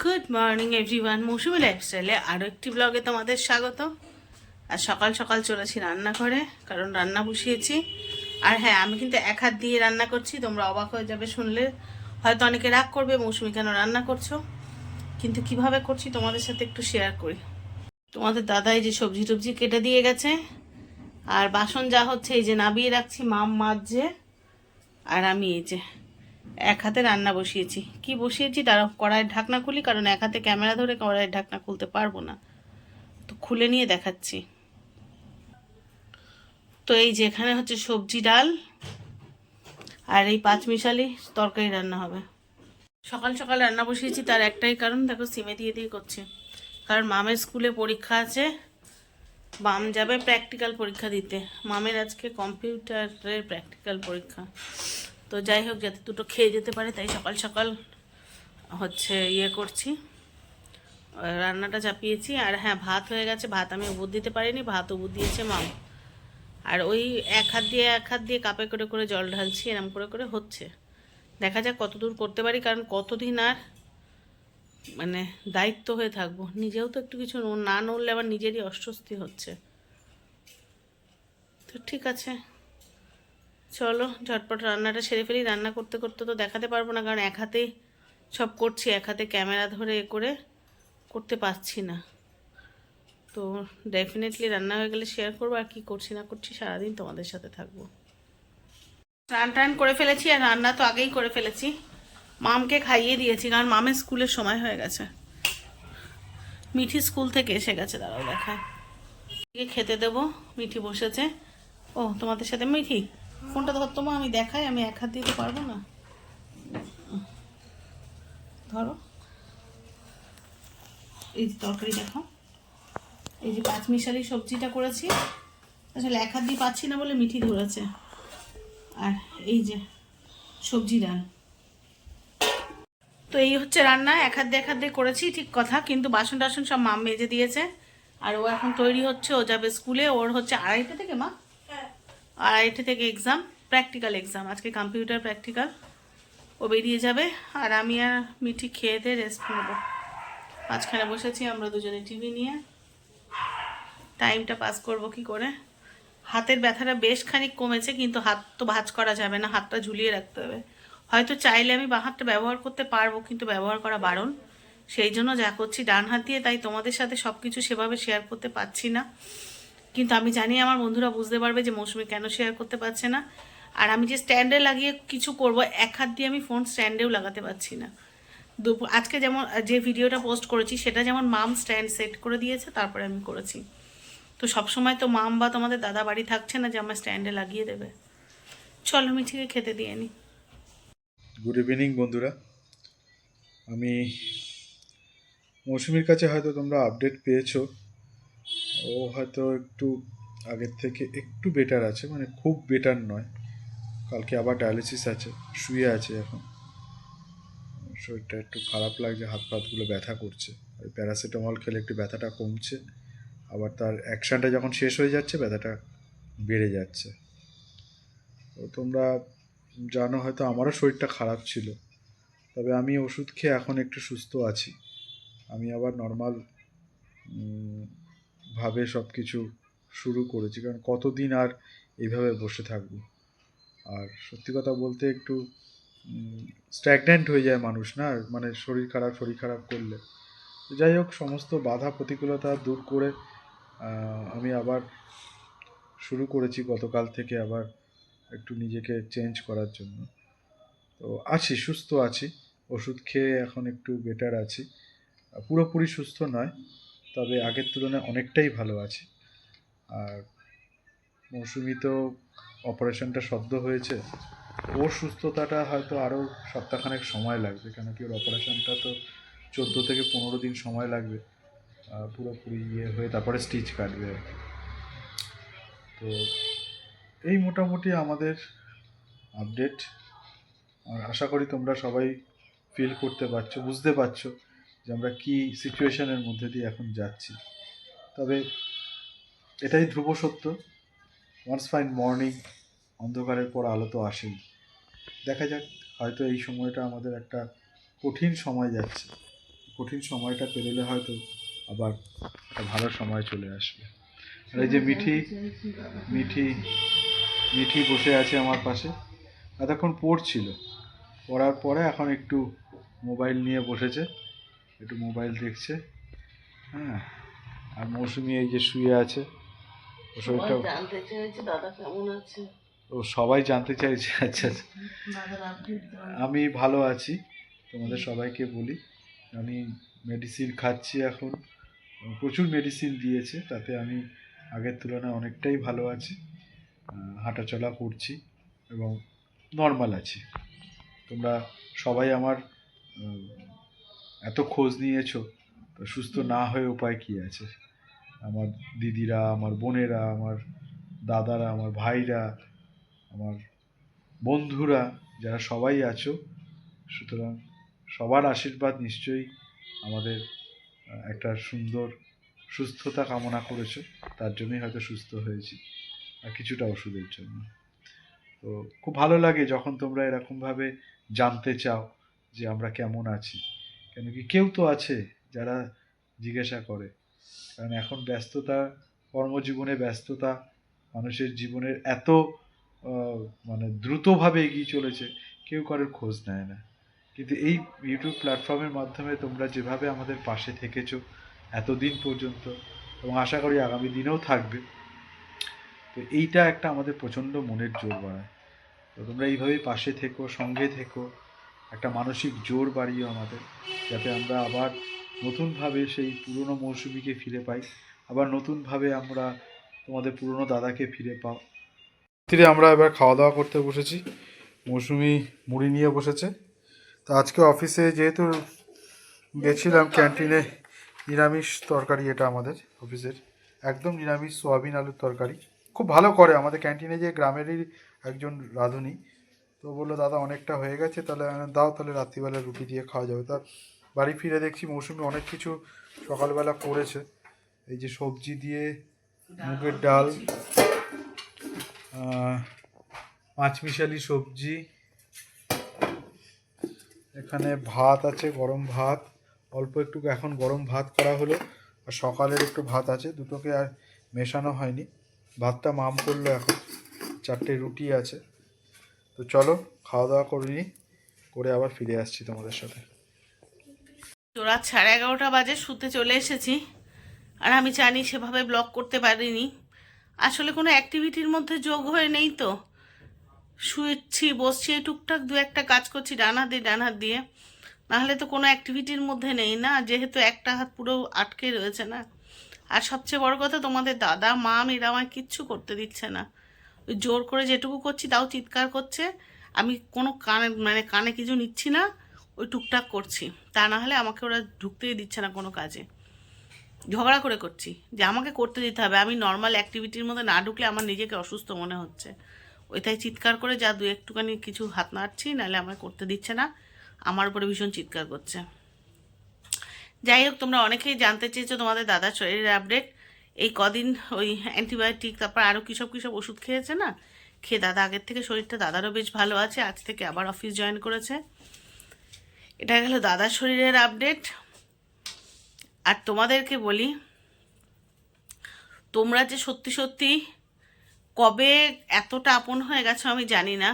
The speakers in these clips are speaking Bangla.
গুড মর্নিং এভরিওয়ান মৌসুমি লাইফস্টাইলে আরও একটি ব্লগে তোমাদের স্বাগত আর সকাল সকাল চলেছি রান্নাঘরে, কারণ রান্না বসিয়েছি। আর হ্যাঁ আমি কিন্তু এক হাত দিয়ে রান্না করছি, তোমরা অবাক হয়ে যাবে শুনলে। হয়তো অনেকে রাগ করবে, মৌসুমি কেন রান্না করছ? কিন্তু কীভাবে করছি তোমাদের সাথে একটু শেয়ার করি। তোমাদের দাদাই যে সবজি টবজি কেটে দিয়ে গেছে, আর বাসন যা হচ্ছে, এই যে নাবিয়ে রাখছি, মাম মাজছে, আর আমি এই যে এক হাতে রান্না বসিয়েছি। কি বসিয়েছি? তার কড়াইয়ের ঢাকনা খুলি, কারণ এক হাতে ক্যামেরা ধরে কড়াইয়ের ঢাকনা খুলতে পারব না। তো খুলে নিয়ে দেখাচ্ছি। তো এই যে এখানে হচ্ছে সবজি ডাল আর এই পাঁচমিশালি তরকারি রান্না হবে। সকাল সকাল রান্না বসিয়েছি, তার একটাই কারণ, দেখো সিমে দিয়ে দিয়ে করছি। কারণ মামের স্কুলে পরীক্ষা আছে। মাম যাবে প্র্যাকটিক্যাল পরীক্ষা দিতে। মামের আজকে কম্পিউটারের প্র্যাকটিক্যাল পরীক্ষা। তো যাই হোক, যাতে দুটো খেয়ে যেতে পারে, তাই সকাল সকাল হচ্ছে ইয়ে করছি। রান্নাটা চাপিয়েছি, আর হ্যাঁ ভাত হয়ে গেছে, ভাত আমি উবুর দিতে পারিনি, ভাত উবুর দিয়েছে মাম আর ওই এক হাত দিয়ে, এক হাত দিয়ে কাপে করে করে জল ঢালছি, এরম করে করে হচ্ছে। দেখা যাক কতদূর করতে পারি, কারণ কতদিন আর মানে দায়িত্ব হয়ে থাকব। নিজেও তো একটু কিছু না নড়লে আবার নিজেরই অস্বস্তি হচ্ছে। তো ঠিক আছে। চলো, ঝটপট রান্নাটা সেরে ফেলি। রান্না করতে করতে তো দেখাতে পারব না, কারণ এক হাতেই সব করছি এক হাতে ক্যামেরা ধরে এ করে করতে পারছি না। তো ডেফিনেটলি রান্না হয়ে গেলে শেয়ার করব, আর কি করছি না করছি সারাদিন তোমাদের সাথে থাকব। রান টান করে ফেলেছি, আর রান্না তো আগেই করে ফেলেছি। মামকে খাইয়ে দিয়েছি, কারণ মামের স্কুলের সময় হয়ে গেছে। মিঠি স্কুল থেকে এসে গেছে, দাঁড়াও দেখায় খেতে দেবো, মিঠি বসেছে। ও, তোমাদের সাথে মিঠি? ফোনটা ধর, তোমার আমি দেখাই, আমি এক হাত দিতে পারব না? ধরো। এই যে তরকারি দেখো। এই যে পাঁচ মিশালি সবজিটা করেছি। আসলে এক হাত দিয়ে পাচ্ছি না বলে মিঠি ধরেছে। আর এই যে সবজি ডাল। তো এই হচ্ছে রান্না, এক হাত দিয়ে, এক হাত দিয়ে করেছি, ঠিক কথা। কিন্তু বাসন টাসন সব মাম মেজে দিয়েছে। আর ও এখন তৈরি হচ্ছে, ও যাবে স্কুলে, ওর হচ্ছে আড়াইটে থেকে মা আড়াইটে থেকে এক্সাম প্র্যাকটিক্যাল এক্সাম আজকে কম্পিউটার প্র্যাকটিক্যাল ও বেরিয়ে যাবে, আর আমি আর মিঠি খেয়ে দিয়ে রেস্ট নেব। মাঝখানে বসেছি আমরা দুজনে টিভি নিয়ে। টাইমটা পাস করব কি করে? হাতের ব্যথাটা বেশ খানিক কমেছে, কিন্তু হাত তো ভাঁজ করা যাবে না, হাতটা ঝুলিয়ে রাখতে হবে। হয়তো চাইলে আমি বাঁ হাতটা ব্যবহার করতে পারব, কিন্তু ব্যবহার করা বারণ। সেই জন্য যা করছি, ডান হাত দিয়ে, তাই তোমাদের সাথে সব কিছু সেভাবে শেয়ার করতে পারছি না। কিন্তু আমি জানি আমার বন্ধুরা বুঝতে পারবে যে মৌসুমি কেন শেয়ার করতে পারছে না। আর আমি যে স্ট্যান্ডে লাগিয়ে কিছু করব, এক হাত দিয়ে আমি ফোন স্ট্যান্ডেও লাগাতে পারছি না। দুপুর আজকে যেমন যে ভিডিওটা পোস্ট করেছি, সেটা যেমন মাম স্ট্যান্ড সেট করে দিয়েছে, তারপরে আমি করেছি। তো সবসময় তো মাম বা তোমাদের দাদা বাড়ি থাকছে না যে আমার স্ট্যান্ডে লাগিয়ে দেবে। চলো, মিঠিকে খেতে দিয়ে নি। গুড ইভিনিং বন্ধুরা। আমি মৌসুমীর কাছে হয়তো তোমরা আপডেট পেয়েছ। ও হয়তো একটু আগের থেকে একটু বেটার আছে মানে খুব বেটার নয়। কালকে আবার ডায়ালিসিস আছে, শুয়ে আছে এখন। শরীরটা একটু খারাপ লাগছে, হাত পাতগুলো ব্যথা করছে। ওই প্যারাসিটামল খেলে একটু ব্যথাটা কমছে, আবার তার অ্যাকশানটা যখন শেষ হয়ে যাচ্ছে, ব্যথাটা বেড়ে যাচ্ছে। তো তোমরা জানো হয়তো আমারও শরীরটা খারাপ ছিল। তবে আমি ওষুধ খেয়ে এখন একটু সুস্থ আছি। আমি আবার নর্মাল ভাবে সব কিছু শুরু করেছি। কারণ কতদিন আর এইভাবে বসে থাকব? আর সত্যি কথা বলতে একটু স্ট্যাগন্যান্ট হয়ে যায় মানুষ না? মানে শরীর খারাপ শরীর খারাপ করলে। যাই হোক, সমস্ত বাধা প্রতিকূলতা দূর করে আমি আবার শুরু করেছি গতকাল থেকে আবার একটু নিজেকে চেঞ্জ করার জন্য। তো আছি, সুস্থ আছি। ওষুধ খেয়ে এখন একটু বেটার আছি। পুরোপুরি সুস্থ নয়। তবে আগের তুলনায় অনেকটাই ভালো আছে। আর মৌসুমি তো অপারেশনটা সদ্য হয়েছে। ওর সুস্থতাটা হয়তো আরও সপ্তাহখানেক সময় লাগবে, কেন কি ওর অপারেশনটা তো চোদ্দ থেকে পনেরো দিন সময় লাগবে পুরোপুরি ইয়ে হয়ে তারপরে স্টিচ কাটবে আর কি। তো এই মোটামুটি আমাদের আপডেট আর আশা করি তোমরা সবাই ফিল করতে পারছ, বুঝতে পারছ যে আমরা কী সিচুয়েশনের মধ্যে দিয়ে এখন যাচ্ছি। তবে এটাই ধ্রুব সত্য। ওয়ান্স ফাইন মর্নিং অন্ধকারের পর আলো তো আসেই। দেখা যাক, হয়তো এই সময়টা আমাদের একটা কঠিন সময় যাচ্ছে। কঠিন সময়টা পেরোলে হয়তো আবার একটা ভালো সময় চলে আসবে। আর এই যে মিঠি মিঠি মিঠি বসে আছে আমার পাশে। এতক্ষণ পড়ছিল। পড়ার পরে এখন একটু মোবাইল নিয়ে বসেছে। একটু মোবাইল দেখছে হ্যাঁ? আর মৌসুমি এই যে শুয়ে আছে ও শরীরটা জানতে চেয়েছি দাদা কেমন আছে? ও সবাই জানতে চাইছে আচ্ছা। আমি ভালো আছি তোমাদের সবাইকে বলি আমি মেডিসিন খাচ্ছি এখন প্রচুর মেডিসিন দিয়েছে তাতে আমি আগের তুলনায় অনেকটাই ভালো আছি হাঁটাচলা করছি এবং নর্মাল আছি। তোমরা সবাই আমার এত খোঁজ নিয়েছো তো সুস্থ না হয়ে উপায় কী আছে? আমার দিদিরা আমার বোনেরা আমার দাদারা আমার ভাইরা আমার বন্ধুরা যারা সবাই আছো সুতরাং সবার আশীর্বাদ নিশ্চয়ই আমাদের একটা সুন্দর সুস্থতা কামনা করেছ তার জন্যই হয়তো সুস্থ হয়েছি আর কিছুটা ওষুধের জন্য। তো খুব ভালো লাগে যখন তোমরা এরকমভাবে জানতে চাও যে আমরা কেমন আছি। কেন কি কেউ তো আছে যারা জিজ্ঞাসা করে। কারণ এখন ব্যস্ততা, কর্মজীবনে ব্যস্ততা, মানুষের জীবনের এত মানে দ্রুতভাবে এগিয়ে চলেছে, কেউ কারোর খোঁজ নেয় না। কিন্তু এই ইউটিউব প্ল্যাটফর্মের মাধ্যমে তোমরা যেভাবে আমাদের পাশে থেকেছো এতদিন পর্যন্ত, এবং আশা করি আগামী দিনেও থাকবে, তো এইটা একটা আমাদের প্রচণ্ড মনের জোর বাড়ায় তো তোমরা এইভাবেই পাশে থেকো, সঙ্গে থেকো একটা মানসিক জোর বাড়িয়ে আমাদের, যাতে আমরা আবার নতুনভাবে সেই পুরনো মৌসুমিকে ফিরে পাই, আবার নতুনভাবে আমরা তোমাদের পুরনো দাদাকে ফিরে পাও। রাত্রিরে আমরা এবার খাওয়া দাওয়া করতে বসেছি। মৌসুমি মুড়ি নিয়ে বসেছে। তো আজকে অফিসে যেহেতু গেছিলাম ক্যান্টিনে, নিরামিষ তরকারি এটা আমাদের অফিসের। একদম নিরামিষ সোয়াবিন আলুর তরকারি। খুব ভালো করে আমাদের ক্যান্টিনে যে গ্রামেরই একজন রাঁধুনি তো বলল, দাদা, অনেকটা হয়ে গেছে, তাহলে দাও, তাহলে রাত্রিবেলা রুটি দিয়ে খাওয়া যাবে। তার বাড়ি ফিরে দেখছি মৌসুমি অনেক কিছু সকালবেলা করেছে। এই যে সবজি দিয়ে মুগের ডাল পাঁচমিশালি সবজি, এখানে ভাত আছে, গরম ভাত, অল্প একটু এখন গরম ভাত করা হলো, আর সকালের একটু ভাত আছে, দুটোকে আর মেশানো হয়নি। ভাতটা মাম করল এখন, চারটে রুটি আছে। তো চলো খাওয়া দাওয়া করিনি করে আবার ফিরে আসছি তোমাদের সাথে। তো রাত সাড়ে এগারোটা বাজে, শুতে চলে এসেছি। আর আমি জানি সেভাবে ব্লগ করতে পারিনি। আসলে কোনো অ্যাক্টিভিটির মধ্যে যোগ হয়ে নেই তো। শুয়েছি, বসছি টুকটাক দু একটা কাজ করছি, ডান হাত দিয়ে, ডান হাত দিয়ে। নাহলে তো কোনো অ্যাক্টিভিটির মধ্যে নেই না, যেহেতু একটা হাত পুরো আটকে রয়েছে না। আর সবচেয়ে বড় কথা, তোমাদের দাদা, মা এরা আমায় কিচ্ছু করতে দিচ্ছে না। জোর করে যেটুকু করছি, তাও চিৎকার করছে। আমি কোনো কানে মানে কানে কিছু নিচ্ছি না, ওই টুকটাক করছি। তা না হলে আমাকে ওরা ঢুকতেই দিচ্ছে না কোনো কাজে। ঝগড়া করে করছি যে আমাকে করতে দিতে হবে। আমি নর্মাল অ্যাক্টিভিটির মধ্যে না ঢুকলে আমার নিজেকে অসুস্থ মনে হচ্ছে। ওই তাই চিৎকার করে যা দু একটুখানি কিছু হাত নাড়ছি, নাহলে আমায় করতে দিচ্ছে না। আমার উপরে ভীষণ চিৎকার করছে। যাই হোক, তোমরা অনেকেই জানতে চেয়েছো তোমাদের দাদার শরীরের আপডেট এই কদিন ওই অ্যান্টিবায়োটিক, তারপর আরও কী সব কী সব ওষুধ খেয়েছে না? খেয়ে দাদা, আগের থেকে শরীরটা দাদারও বেশ ভালো আছে, আজ থেকে আবার অফিস জয়েন করেছে। এটা গেল দাদার শরীরের আপডেট। আর তোমাদেরকে বলি, তোমরা যে সত্যি সত্যি কবে এতটা আপন হয়ে গেছো আমি জানি না।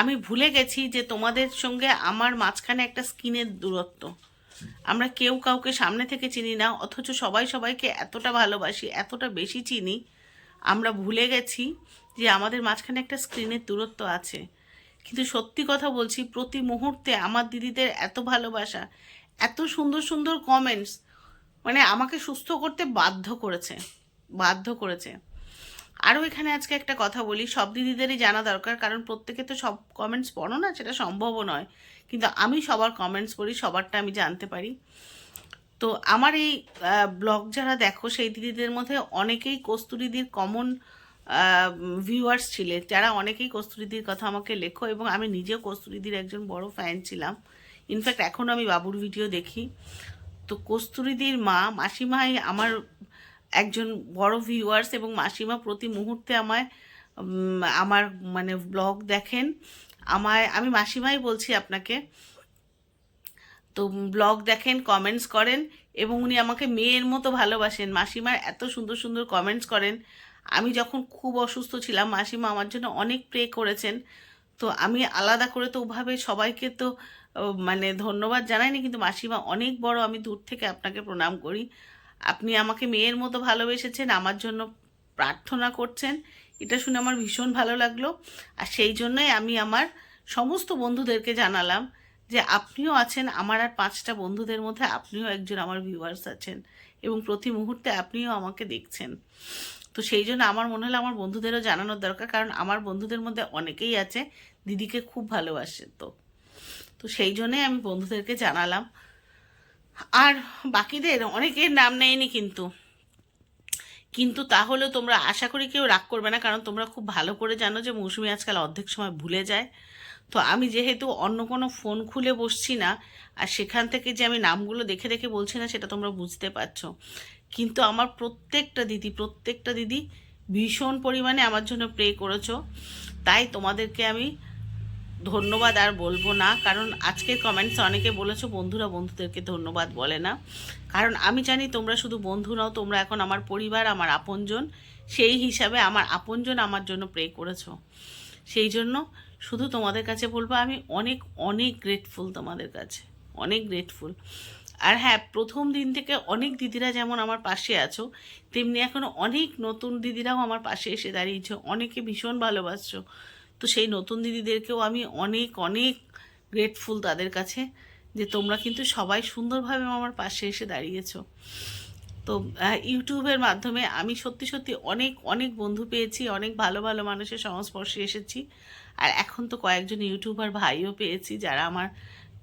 আমি ভুলে গেছি যে তোমাদের সঙ্গে আমার মাঝখানে একটা স্কিনের দূরত্ব। আমরা কেউ কাউকে সামনে থেকে চিনি না, অথচ সবাই সবাইকে এতটা ভালোবাসি, এতটা বেশি চিনি। আমরা ভুলে গেছি যে আমাদের মাঝখানে একটা স্ক্রিনের দূরত্ব আছে। কিন্তু সত্যি কথা বলছি, প্রতি মুহূর্তে আমার দিদিদের এত ভালোবাসা, এত সুন্দর সুন্দর কমেন্টস মানে আমাকে সুস্থ করতে বাধ্য করেছে বাধ্য করেছে। আরও এখানে আজকে একটা কথা বলি, সব দিদিদেরই জানা দরকার, কারণ প্রত্যেকে তো সব কমেন্টস পড়ো না, সেটা সম্ভবও নয়। কিন্তু আমি সবার কমেন্টস পড়ি, সবারটা আমি জানতে পারি। তো আমার এই ব্লগ যারা দেখো, সেই দিদিদের মধ্যে অনেকেই কস্তুরিদির কমন ভিউয়ার্স ছিলে। যারা অনেকেই কস্তুরিদির কথা আমাকে লেখো এবং আমি নিজেও কস্তুরিদির একজন বড় ফ্যান ছিলাম। ইনফ্যাক্ট এখনও আমি বাবুর ভিডিও দেখি। তো কস্তুরিদির মা, মাসিমাই আমার একজন বড় ভিউয়ার্স এবং মাসিমা প্রতি মুহূর্তে আমায় আমার মানে ব্লগ দেখেন। আমায়, আমি মাসিমাই বলছি আপনাকে, তো ব্লগ দেখেন কমেন্টস করেন, এবং উনি আমাকে মেয়ের মতো ভালোবাসেন। মাসিমার এত সুন্দর সুন্দর কমেন্টস করেন। আমি যখন খুব অসুস্থ ছিলাম, মাসিমা আমার জন্য অনেক প্রে করেছেন। তো আমি আলাদা করে তো ওভাবে সবাইকে তো মানে ধন্যবাদ জানাইনি, কিন্তু মাসিমা অনেক বড়, আমি দূর থেকে আপনাকে প্রণাম করি। আপনি আমাকে মেয়ের মতো ভালোবেসেছেন, আমার জন্য প্রার্থনা করছেন। এটা শুনে আমার ভীষণ ভালো লাগল। আর সেই জন্যই আমি আমার সমস্ত বন্ধুদেরকে জানালাম যে আপনিও আছেন, আমার আর পাঁচটা বন্ধুদের মধ্যে আপনিও একজন আমার ভিউয়ার্স আছেন এবং প্রতি মুহূর্তে আপনিও আমাকে দেখছেন। তো সেই জন্য আমার মনে হলো আমার বন্ধুদেরও জানানোর দরকার, কারণ আমার বন্ধুদের মধ্যে অনেকেই আছে দিদিকে খুব ভালোবাসে তো। তো সেই জন্যই আমি বন্ধুদেরকে জানালাম। আর বাকিদের অনেকের নাম নেয়নি কিন্তু। কিন্তু তাহলেও তোমরা আশা করি কেউ রাগ করবে না, কারণ তোমরা খুব ভালো করে জানো যে মৌসুমি আজকাল অর্ধেক সময় ভুলে যায়। তো আমি যেহেতু অন্য কোনো ফোন খুলে বসছি না, আর সেখান থেকে যে আমি নামগুলো দেখে দেখে বলছি না, সেটা তোমরা বুঝতে পারছ। কিন্তু আমার প্রত্যেকটা দিদি প্রত্যেকটা দিদি ভীষণ পরিমাণে আমার জন্য প্রে করেছ। তাই তোমাদেরকে আমি ধন্যবাদ আর বলব না, কারণ আজকের কমেন্টসে অনেকে বলেছ, বন্ধুরা বন্ধুদেরকে ধন্যবাদ বলে না। কারণ আমি জানি তোমরা শুধু বন্ধু নাও, তোমরা এখন আমার পরিবার, আমার আপনজন। সেই হিসাবে আমার আপনজন আমার জন্য প্রে করেছ। সেই জন্য শুধু তোমাদের কাছে বলব, আমি অনেক অনেক গ্রেটফুল তোমাদের কাছে। অনেক গ্রেটফুল আর হ্যাঁ প্রথম দিন থেকে অনেক দিদিরা যেমন আমার পাশে আছো, তেমনি এখন অনেক নতুন দিদিরাও আমার পাশে এসে দাঁড়িয়েছো। অনেকে ভীষণ ভালোবাসছো। তো সেই নতুন দিদিদেরকেও আমি অনেক অনেক গ্রেটফুল তাদের কাছে। যে তোমরা কিন্তু সবাই সুন্দরভাবে আমার পাশে এসে দাঁড়িয়েছো। তো ইউটিউবের মাধ্যমে আমি সত্যি সত্যি অনেক অনেক বন্ধু পেয়েছি, অনেক ভালো ভালো মানুষের সংস্পর্শে এসেছি। আর এখন তো কয়েকজন ইউটিউবার ভাইও পেয়েছি যারা আমার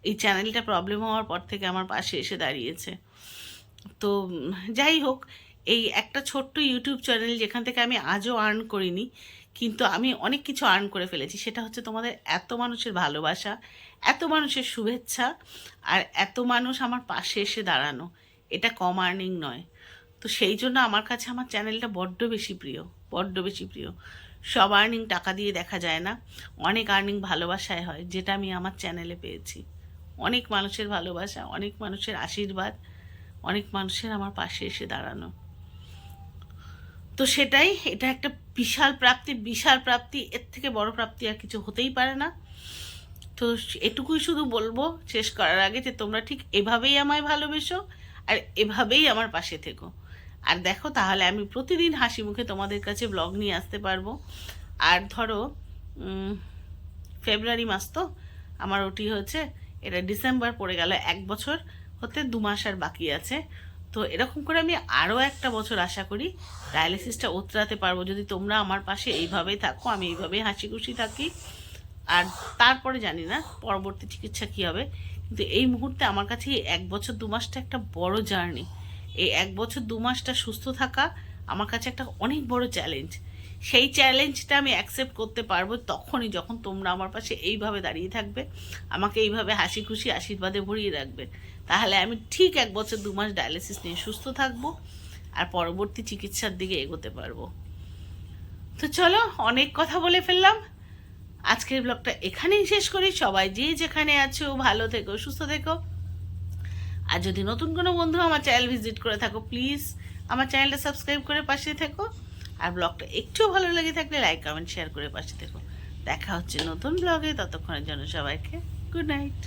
এই চ্যানেলটা প্রবলেম হওয়ার পর থেকে আমার পাশে এসে দাঁড়িয়েছে। তো, যাই হোক, এই একটা ছোট্ট ইউটিউব চ্যানেল যেখান থেকে আমি আজও আর্ন করিনি, কিন্তু আমি অনেক কিছু আর্ন করে ফেলেছি। সেটা হচ্ছে তোমাদের এত মানুষের ভালোবাসা এত মানুষের শুভেচ্ছা আর এত মানুষ আমার পাশে এসে দাঁড়ানো, এটা কম আর্নিং নয়। তো সেই জন্য আমার কাছে আমার চ্যানেলটা বড্ড বেশি প্রিয়, বড্ড বেশি প্রিয়। সব আর্নিং টাকা দিয়ে দেখা যায় না, অনেক আর্নিং ভালোবাসায় হয়, যেটা আমি আমার চ্যানেলে পেয়েছি। অনেক মানুষের ভালোবাসা, অনেক মানুষের আশীর্বাদ, অনেক মানুষের আমার পাশে এসে দাঁড়ানো। তো সেটাই, এটা একটা বিশাল প্রাপ্তি বিশাল প্রাপ্তি, এর থেকে বড় প্রাপ্তি আর কিছু হতেই পারে না। তো এটুকুই শুধু বলব শেষ করার আগে যে তোমরা ঠিক এভাবেই আমায় ভালোবেসো আর এভাবেই আমার পাশে থেকো। আর দেখো তাহলে আমি প্রতিদিন হাসি মুখে তোমাদের কাছে ব্লগ নিয়ে আসতে পারব। আর ধরো ফেব্রুয়ারি মাস তো, আমার ওটি হচ্ছে, এটা ডিসেম্বর পড়ে গেল এক বছর হতে দু মাস আর বাকি আছে। তো এরকম করে আমি আরও একটা বছর আশা করি ডায়ালিসিসটা উতরাতে পারব। যদি তোমরা আমার পাশে এইভাবেই থাকো, আমি এইভাবেই হাসি খুশি থাকি। আর তারপরে জানি না পরবর্তী চিকিৎসা কী হবে। কিন্তু এই মুহূর্তে আমার কাছে এক বছর দু মাসটা একটা বড় জার্নি। এই এক বছর দু মাসটা সুস্থ থাকা আমার কাছে একটা অনেক বড় চ্যালেঞ্জ। সেই চ্যালেঞ্জটা আমি অ্যাকসেপ্ট করতে পারব তখনই যখন তোমরা আমার পাশে এইভাবে দাঁড়িয়ে থাকবে, আমাকে এইভাবে হাসি খুশি আশীর্বাদে ভরিয়ে রাখবে। তাহলে আমি ঠিক এক বছর দু মাস ডায়ালিসিস নিয়ে সুস্থ থাকব আর পরবর্তী চিকিৎসার দিকে এগোতে পারব। তো চলো অনেক কথা বলে ফেললাম। আজকের ব্লগটা এখানেই শেষ করি। সবাই যে যেখানে আছো, ভালো থেকো, সুস্থ থেকো। আর যদি নতুন কোনো বন্ধু আমার চ্যানেল ভিজিট করে থাকো, প্লিজ আমার চ্যানেলটা সাবস্ক্রাইব করে পাশে থেকো। আর ব্লগটা একটু ভালো লেগে থাকলে লাইক, কমেন্ট শেয়ার করে পাশে থেকো। দেখা হচ্ছে নতুন ব্লগে, ততক্ষণের জন্য সবাইকে গুড নাইট